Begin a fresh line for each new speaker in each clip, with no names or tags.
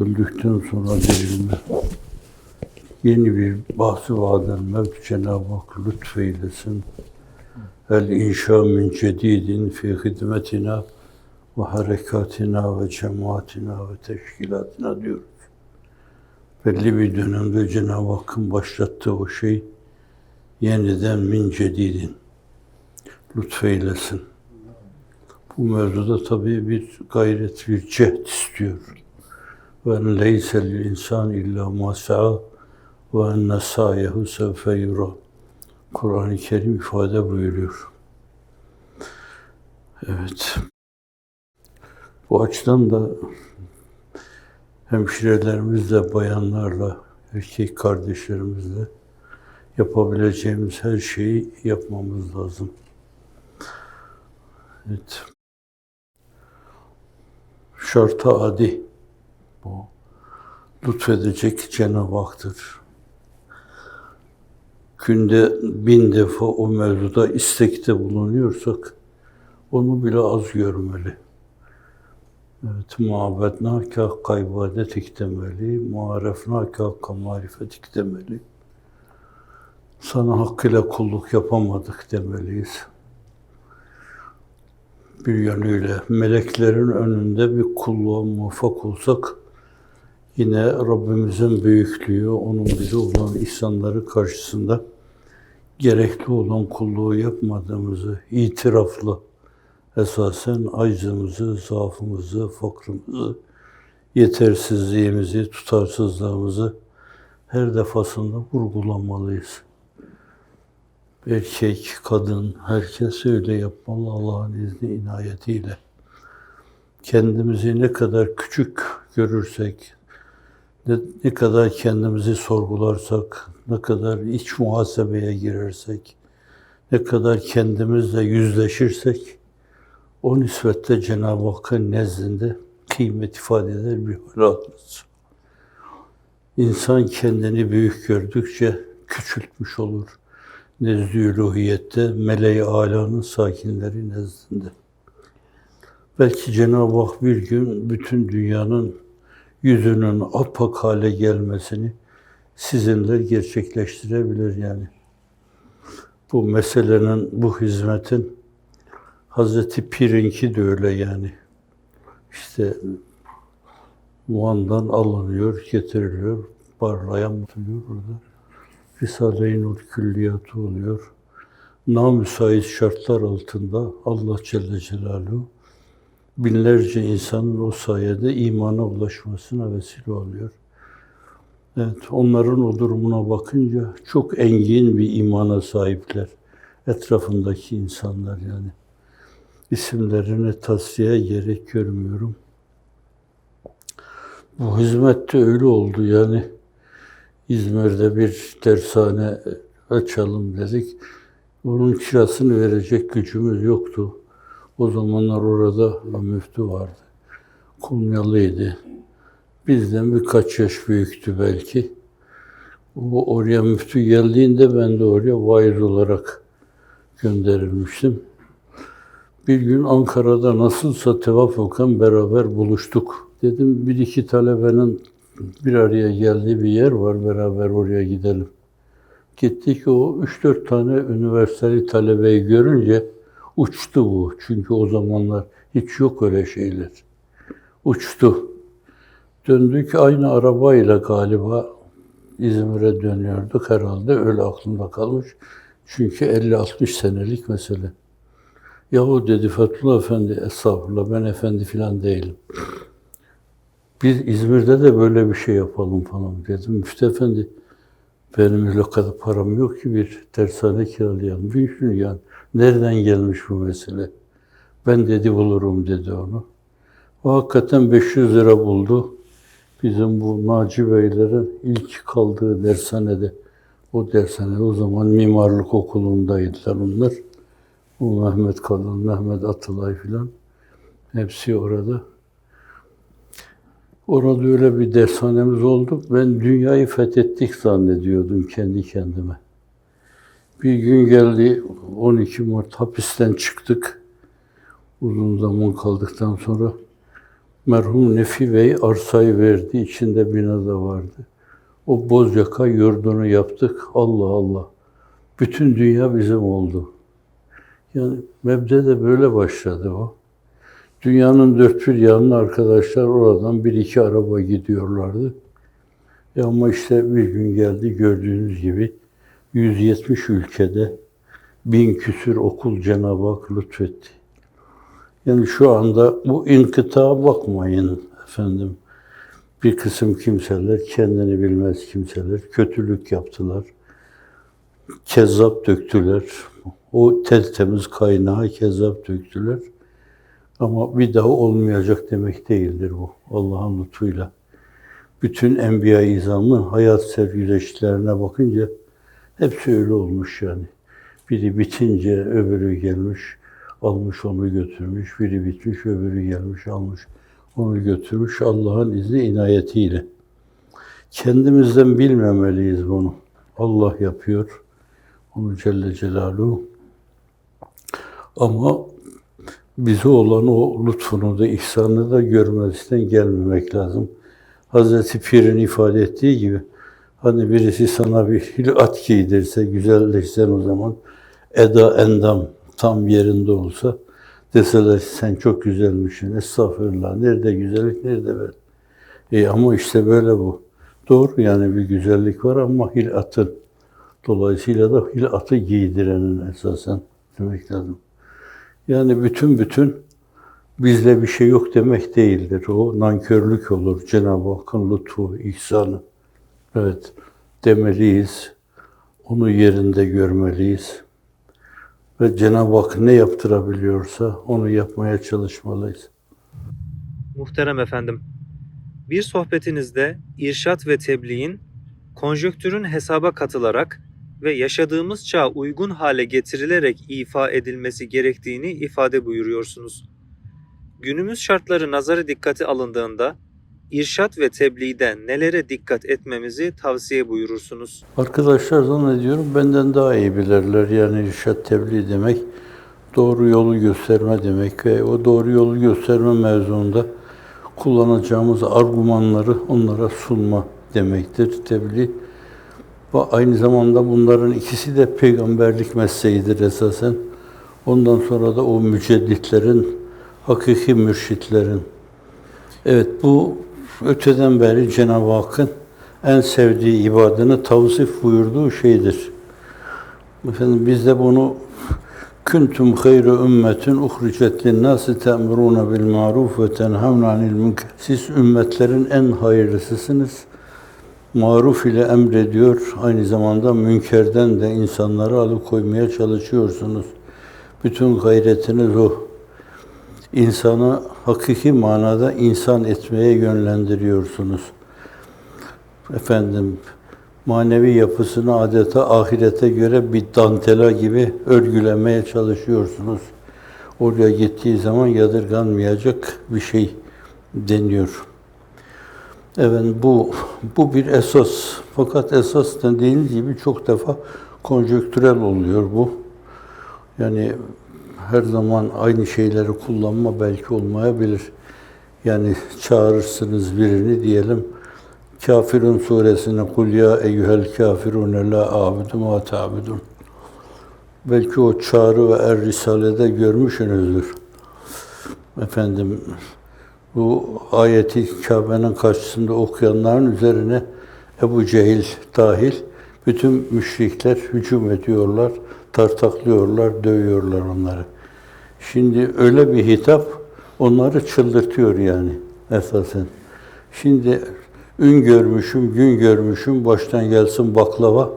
öldükten sonra dirilme. Yeni bir bahsi vaden mevt Cenab-ı Hak lütfeylesin. El inşa min cedidin fi hidmetina ve harekatina ve cemaatina ve teşkilatina diyoruz. Belli bir dönemde Cenab-ı Hakk'ın başlattığı o şey yeniden min cedidin lütfeylesin. Bu mevzuda tabii bir gayret, bir cehd istiyor. Ve en leyse lil insan illa ma sa'a ve enne sa'yehu sevfe. Kur'an-ı Kerim ifade buyuruyor. Evet. Bu açıdan da hemşirelerimizle, bayanlarla, erkek kardeşlerimizle yapabileceğimiz her şeyi yapmamız lazım. Evet. Şarta adi bu. Lütfedecek Cenab-ı Hak'tır. Günde bin defa o mevzuda istekte bulunuyorsak onu bile az görmeli. Evet, muhabbetna ki hakka ibadetik demeli, muharefna ki hakka marifetik demeli. Sana hakkıyla kulluk yapamadık demeliyiz bir yönüyle meleklerin önünde bir kulluğa muvaffak olsak yine Rabbimizin büyüklüğü, onun bize olan ihsanları karşısında gerekli olan kulluğu yapmadığımızı itirafla esasen aczımızı, zaafımızı, fakrımızı, yetersizliğimizi, tutarsızlığımızı her defasında vurgulamalıyız erkek, kadın, herkes öyle yapmalı Allah'ın izni inayetiyle. Kendimizi ne kadar küçük görürsek, ne, ne kadar kendimizi sorgularsak, ne kadar iç muhasebeye girersek, ne kadar kendimizle yüzleşirsek, o nispette Cenab-ı Hakk'ın nezdinde kıymet ifade eder bir hal alırız. İnsan kendini büyük gördükçe küçültmüş olur uluhiyette meleği alanın sakinleri nezdinde. Belki Cenab-ı Hak bir gün bütün dünyanın yüzünün apak hale gelmesini sizinle gerçekleştirebilir yani. Bu meselenin, bu hizmetin Hazreti Pir'inki de öyle yani. İşte Muan'dan alınıyor, getiriliyor, parlayan tutuyor burada. Risale-i Nur külliyatı oluyor. Namüsait şartlar altında Allah Celle Celaluhu binlerce insanın o sayede imana ulaşmasına vesile oluyor. Evet, onların o durumuna bakınca çok engin bir imana sahipler. Etrafındaki insanlar yani. İsimlerine tasfiye gerek görmüyorum. Bu hizmette öyle oldu yani. İzmir'de bir dershane açalım dedik. Onun kirasını verecek gücümüz yoktu. O zamanlar orada müftü vardı. Kumyalıydı. Bizden birkaç yaş büyüktü belki. O oraya müftü geldiğinde ben de oraya vaiz olarak gönderilmiştim. Bir gün Ankara'da nasılsa tevafuken beraber buluştuk. Dedim bir iki talebenin bir araya geldiği bir yer var, beraber oraya gidelim. Gittik o üç dört tane üniversiteli talebeyi görünce uçtu bu. Çünkü o zamanlar hiç yok öyle şeyler. Uçtu. Döndük aynı arabayla galiba İzmir'e dönüyorduk herhalde. Öyle aklımda kalmış. Çünkü 50-60 senelik mesele. Yahu dedi Fethullah Efendi, estağfurullah ben efendi filan değilim. Biz İzmir'de de böyle bir şey yapalım falan dedim. Müftü Efendi, benim öyle kadar param yok ki bir dershane kiralayalım. Düşün yani. Nereden gelmiş bu mesele? Ben dedi bulurum dedi onu. O hakikaten 500 lira buldu. Bizim bu Naci Beylerin ilk kaldığı dershanede. O dershane o zaman mimarlık okulundaydılar onlar. O Mehmet Kalın, Mehmet Atılay filan. Hepsi orada. Orada öyle bir dershanemiz oldu. Ben dünyayı fethettik zannediyordum kendi kendime. Bir gün geldi 12 Mart hapisten çıktık. Uzun zaman kaldıktan sonra Merhum Nefi Bey arsayı verdi, içinde bina da vardı. O Bozyaka yurdunu yaptık. Allah Allah. Bütün dünya bizim oldu. Yani mebde de böyle başladı o. Dünyanın dört bir yanına arkadaşlar oradan bir iki araba gidiyorlardı. E ama işte bir gün geldi gördüğünüz gibi 170 ülkede bin küsür okul Cenab-ı Hak lütfetti. Yani şu anda bu inkıtağa bakmayın efendim. Bir kısım kimseler, kendini bilmez kimseler kötülük yaptılar. Kezzap döktüler. O tertemiz kaynağı kezzap döktüler. Ama bir daha olmayacak demek değildir bu. Allah'ın lütfuyla. Bütün Enbiya-i İzam'ın hayat sergileşlerine bakınca hepsi öyle olmuş yani. Biri bitince öbürü gelmiş, almış onu götürmüş. Biri bitmiş, öbürü gelmiş, almış onu götürmüş Allah'ın izni inayetiyle. Kendimizden bilmemeliyiz bunu. Allah yapıyor. Onu Celle Celaluhu. Ama bize olan o lütfunu da, ihsanını da görmezden gelmemek lazım. Hazreti Pir'in ifade ettiği gibi, hani birisi sana bir at giydirse, güzelleşsen o zaman, eda endam tam yerinde olsa, deseler sen çok güzelmişsin, estağfurullah, nerede güzellik, nerede ben? E ama işte böyle bu. Doğru yani bir güzellik var ama hilatın. Dolayısıyla da hilatı giydirenin esasen demek lazım. Yani bütün bütün bizde bir şey yok demek değildir. O nankörlük olur. Cenab-ı Hakk'ın lütfu, ihsanı. Evet demeliyiz. Onu yerinde görmeliyiz. Ve Cenab-ı Hak ne yaptırabiliyorsa onu yapmaya çalışmalıyız.
Muhterem efendim, bir sohbetinizde irşat ve tebliğin konjöktürün hesaba katılarak ve yaşadığımız çağa uygun hale getirilerek ifa edilmesi gerektiğini ifade buyuruyorsunuz. Günümüz şartları nazarı dikkate alındığında irşat ve tebliğde nelere dikkat etmemizi tavsiye buyurursunuz?
Arkadaşlar zannediyorum benden daha iyi bilirler. Yani irşat tebliğ demek doğru yolu gösterme demek ve o doğru yolu gösterme mevzuunda kullanacağımız argümanları onlara sunma demektir tebliğ. Ve aynı zamanda bunların ikisi de peygamberlik mesleğidir esasen. Ondan sonra da o mücedditlerin, hakiki mürşitlerin. Evet bu öteden beri Cenab-ı Hakk'ın en sevdiği ibadını tavsif buyurduğu şeydir. Efendim biz de bunu Kuntum hayru ümmetin uhricet linnâsi te'murûne bil ma'ruf ve tenhavne anil münker. Siz ümmetlerin en hayırlısısınız. Maruf ile emrediyor, aynı zamanda münkerden de insanları alıkoymaya çalışıyorsunuz. Bütün gayretiniz o. İnsanı hakiki manada insan etmeye yönlendiriyorsunuz. Efendim, manevi yapısını adeta ahirete göre bir dantela gibi örgülemeye çalışıyorsunuz. Oraya gittiği zaman yadırganmayacak bir şey deniyor. Evet bu bu bir esas. Fakat esas dediğiniz gibi çok defa konjöktürel oluyor bu. Yani her zaman aynı şeyleri kullanma belki olmayabilir. Yani çağırırsınız birini diyelim. Kafirun suresine kul ya eyyuhel kafirun la a'budu ma ta'budun. Belki o çağrı ve er risalede görmüşsünüzdür. Efendim bu ayeti Kabe'nin karşısında okuyanların üzerine Ebu Cehil dahil bütün müşrikler hücum ediyorlar, tartaklıyorlar, dövüyorlar onları. Şimdi öyle bir hitap onları çıldırtıyor yani esasen. Şimdi ün görmüşüm, gün görmüşüm, baştan gelsin baklava.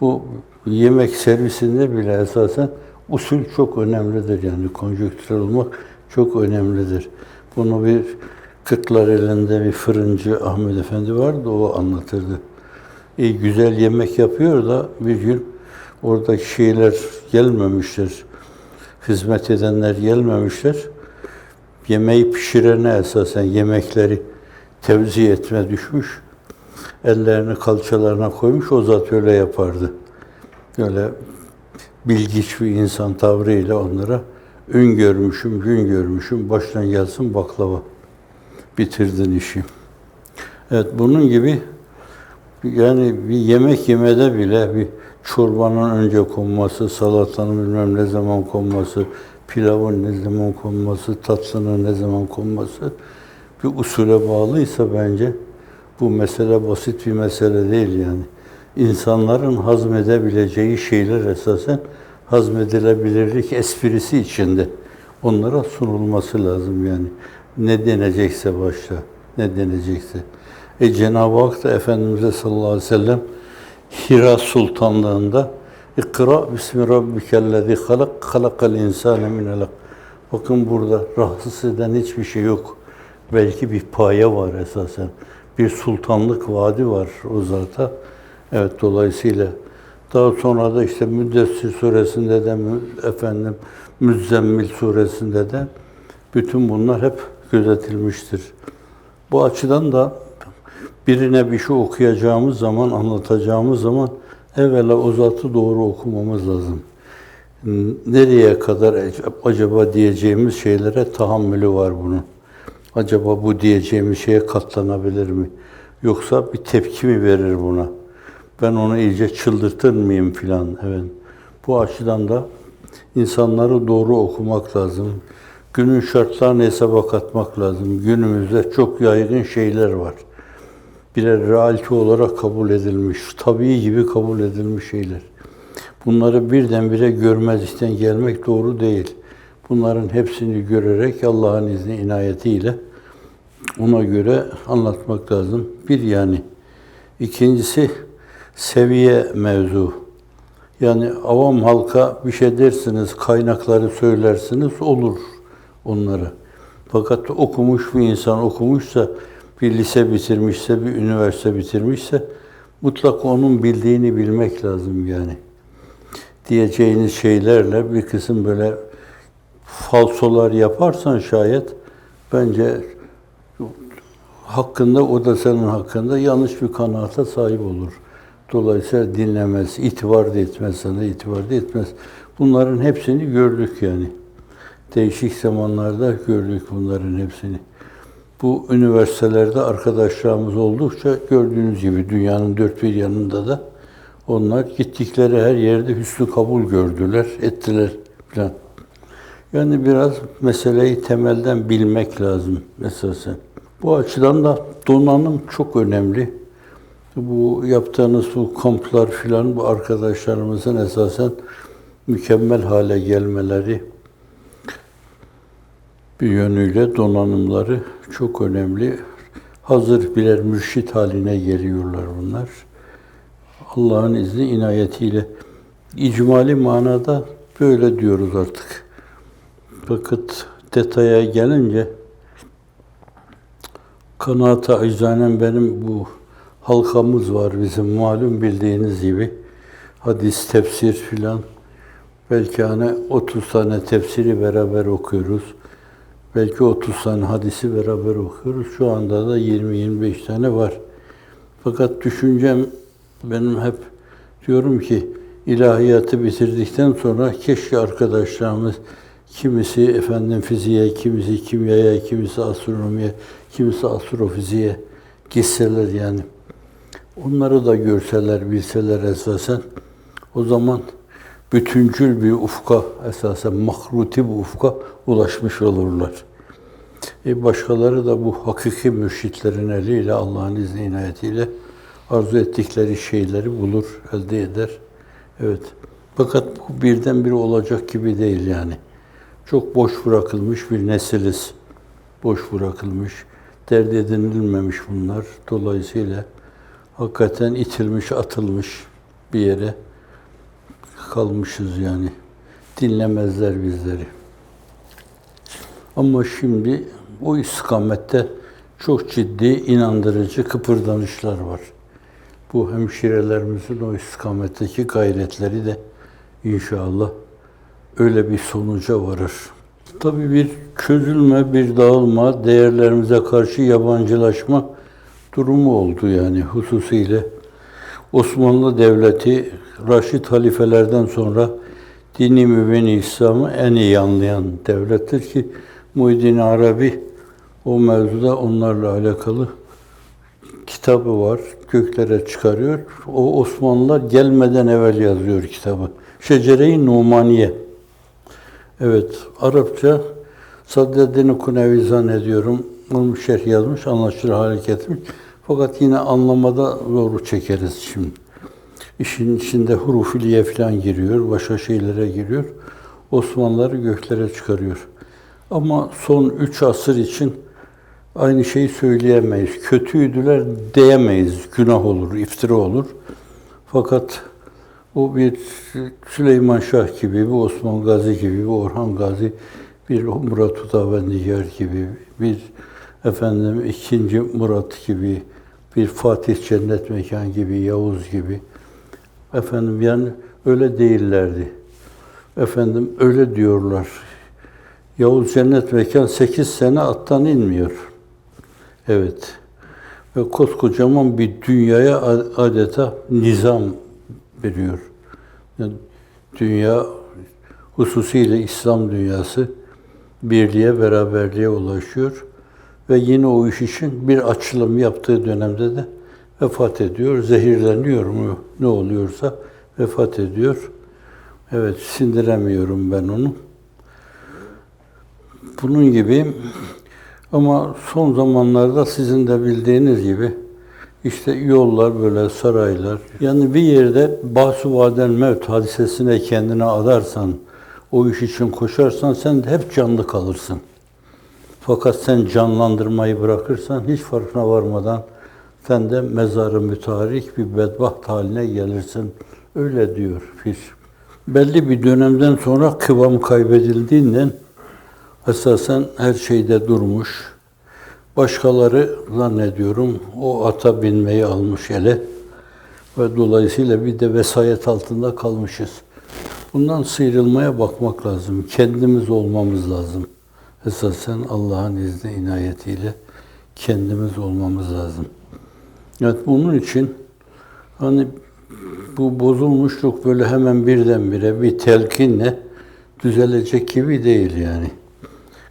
Bu yemek servisinde bile esasen usul çok önemlidir yani konjonktürel olmak çok önemlidir. Bunu bir kırklar elinde bir fırıncı Ahmet Efendi vardı, o anlatırdı. E, güzel yemek yapıyor da bir gün oradaki şeyler gelmemişler. Hizmet edenler gelmemişler. Yemeği pişirene esasen yemekleri tevzi etme düşmüş. Ellerini kalçalarına koymuş, o zat öyle yapardı. Öyle bilgiç bir insan tavrıyla onlara ün görmüşüm, gün görmüşüm, baştan gelsin baklava. bitirdin işi. Evet bunun gibi yani bir yemek yemede bile bir çorbanın önce konması, salatanın bilmem ne zaman konması, pilavın ne zaman konması, tatlının ne zaman konması bir usule bağlıysa bence bu mesele basit bir mesele değil yani. İnsanların hazmedebileceği şeyler esasen hazmedilebilirlik esprisi içinde onlara sunulması lazım yani. Ne denecekse başta, ne denecekse. E Cenab-ı Hak da Efendimiz'e sallallahu aleyhi ve sellem Hira Sultanlığında İkra bismi rabbikellezi halak halakal insane min alak. Bakın burada rahatsız eden hiçbir şey yok. Belki bir paye var esasen. Bir sultanlık vaadi var o zata. Evet dolayısıyla daha sonra da işte Müddessir suresinde de efendim Müzzemmil suresinde de bütün bunlar hep gözetilmiştir. Bu açıdan da birine bir şey okuyacağımız zaman, anlatacağımız zaman evvela o zatı doğru okumamız lazım. Nereye kadar acaba diyeceğimiz şeylere tahammülü var bunun. Acaba bu diyeceğimiz şeye katlanabilir mi? Yoksa bir tepki mi verir buna? Ben onu iyice çıldırtır mıyım filan? Evet. Bu açıdan da insanları doğru okumak lazım. Günün şartlarını hesaba katmak lazım. Günümüzde çok yaygın şeyler var. Birer realite olarak kabul edilmiş, tabii gibi kabul edilmiş şeyler. Bunları birdenbire görmezlikten gelmek doğru değil. Bunların hepsini görerek Allah'ın izni inayetiyle ona göre anlatmak lazım. Bir yani. İkincisi seviye mevzu. Yani avam halka bir şey dersiniz, kaynakları söylersiniz, olur onları. Fakat okumuş bir insan okumuşsa, bir lise bitirmişse, bir üniversite bitirmişse mutlaka onun bildiğini bilmek lazım yani. Diyeceğiniz şeylerle bir kısım böyle falsolar yaparsan şayet bence hakkında o da senin hakkında yanlış bir kanaata sahip olur. Dolayısıyla dinlemez, itibar da etmez sana, itibar da etmez. Bunların hepsini gördük yani. Değişik zamanlarda gördük bunların hepsini. Bu üniversitelerde arkadaşlarımız oldukça gördüğünüz gibi dünyanın dört bir yanında da onlar gittikleri her yerde hüsnü kabul gördüler, ettiler falan. Yani biraz meseleyi temelden bilmek lazım esasen. Bu açıdan da donanım çok önemli. Bu yaptığınız bu kamplar filan bu arkadaşlarımızın esasen mükemmel hale gelmeleri bir yönüyle donanımları çok önemli. Hazır birer mürşit haline geliyorlar bunlar. Allah'ın izni inayetiyle icmali manada böyle diyoruz artık. Fakat detaya gelince kanaata aczanen benim bu halkamız var bizim malum bildiğiniz gibi. Hadis, tefsir filan. Belki hani 30 tane tefsiri beraber okuyoruz. Belki 30 tane hadisi beraber okuyoruz. Şu anda da 20-25 tane var. Fakat düşüncem benim hep diyorum ki ilahiyatı bitirdikten sonra keşke arkadaşlarımız kimisi efendim fiziğe, kimisi kimyaya, kimisi astronomiye, kimisi astrofiziğe gitseler yani. Onları da görseler, bilseler esasen o zaman bütüncül bir ufka esasen mahruti bir ufka ulaşmış olurlar. E başkaları da bu hakiki mürşitlerin eliyle Allah'ın izni inayetiyle arzu ettikleri şeyleri bulur, elde eder. Evet. Fakat bu birdenbire olacak gibi değil yani. Çok boş bırakılmış bir nesiliz. Boş bırakılmış, dert edinilmemiş bunlar. Dolayısıyla hakikaten itilmiş, atılmış bir yere kalmışız yani. Dinlemezler bizleri. Ama şimdi o istikamette çok ciddi, inandırıcı kıpırdanışlar var. Bu hemşirelerimizin o istikametteki gayretleri de inşallah öyle bir sonuca varır. Tabii bir çözülme, bir dağılma, değerlerimize karşı yabancılaşma durumu oldu yani hususiyle. Osmanlı Devleti Raşid halifelerden sonra dini mübini İslam'ı en iyi anlayan devlettir ki Muhyiddin Arabi O mevzuda onlarla alakalı kitabı var. Göklere çıkarıyor. O Osmanlılar gelmeden evvel yazıyor kitabı. Şecere-i Numaniye. Evet, Arapça Sadreddin Kunevi zannediyorum. Onun şerh yazmış, anlaşılır hale getirmiş. Fakat yine anlamada zoru çekeriz şimdi. İşin içinde hurufiliye falan giriyor, başka şeylere giriyor. Osmanlıları göklere çıkarıyor. Ama son üç asır için aynı şeyi söyleyemeyiz. Kötüydüler diyemeyiz. Günah olur, iftira olur. Fakat o bir Süleyman Şah gibi, bir Osman Gazi gibi, bir Orhan Gazi, bir Murat Hutavendigar gibi, bir efendim ikinci Murat gibi, bir Fatih Cennet Mekan gibi, Yavuz gibi. Efendim yani öyle değillerdi. Efendim öyle diyorlar. Yavuz Cennet Mekan 8 sene attan inmiyor. Evet. Ve koskocaman bir dünyaya adeta nizam veriyor. Yani dünya hususiyle İslam dünyası birliğe, beraberliğe ulaşıyor. Ve yine o iş için bir açılım yaptığı dönemde de vefat ediyor, zehirleniyor mu ne oluyorsa vefat ediyor. Evet, sindiremiyorum ben onu. Bunun gibi ama son zamanlarda sizin de bildiğiniz gibi işte yollar böyle saraylar. Yani bir yerde bahsu vaden mevt hadisesine kendine adarsan, o iş için koşarsan sen de hep canlı kalırsın. Fakat sen canlandırmayı bırakırsan hiç farkına varmadan sen de mezarı mütarik bir bedbaht haline gelirsin. Öyle diyor Fir. Belli bir dönemden sonra kıvam kaybedildiğinden esasen her şeyde durmuş. Başkaları zannediyorum o ata binmeyi almış ele ve dolayısıyla bir de vesayet altında kalmışız. Bundan sıyrılmaya bakmak lazım. Kendimiz olmamız lazım. Esasen Allah'ın izni inayetiyle kendimiz olmamız lazım. Evet bunun için hani bu bozulmuşluk böyle hemen birdenbire bir telkinle düzelecek gibi değil yani.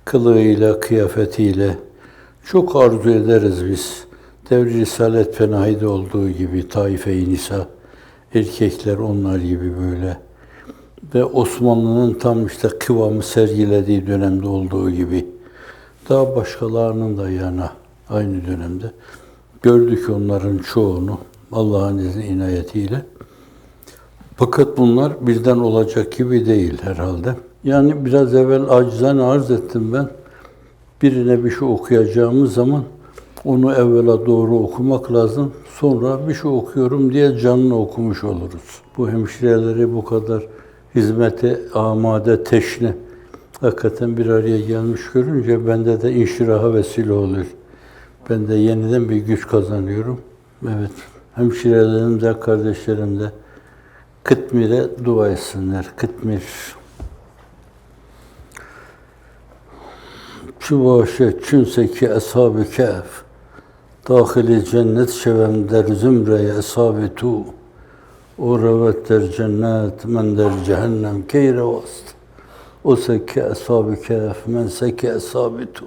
Kılığıyla, kıyafetiyle çok arzu ederiz biz. Devri Risalet Fenahi'de olduğu gibi Taife-i Nisa, erkekler onlar gibi böyle. Ve Osmanlı'nın tam işte kıvamı sergilediği dönemde olduğu gibi. Daha başkalarının da yana aynı dönemde. Gördük onların çoğunu Allah'ın izni inayetiyle. Fakat bunlar birden olacak gibi değil herhalde. Yani biraz evvel acizane arz ettim ben. Birine bir şey okuyacağımız zaman onu evvela doğru okumak lazım. Sonra bir şey okuyorum diye canlı okumuş oluruz. Bu hemşireleri bu kadar hizmete amade, teşne hakikaten bir araya gelmiş görünce bende de inşiraha vesile oluyor. Ben de yeniden bir güç kazanıyorum. Evet, hemşirelerim de, kardeşlerim de Kıtmir'e dua etsinler. Kıtmir. Şu başa çünseki ashab-ı kehf dahili cennet şevem der zümreye ashab-ı tu o revet der cennet men der cehennem keyre vast o seki ashab-ı kehf men seki ashab-ı tu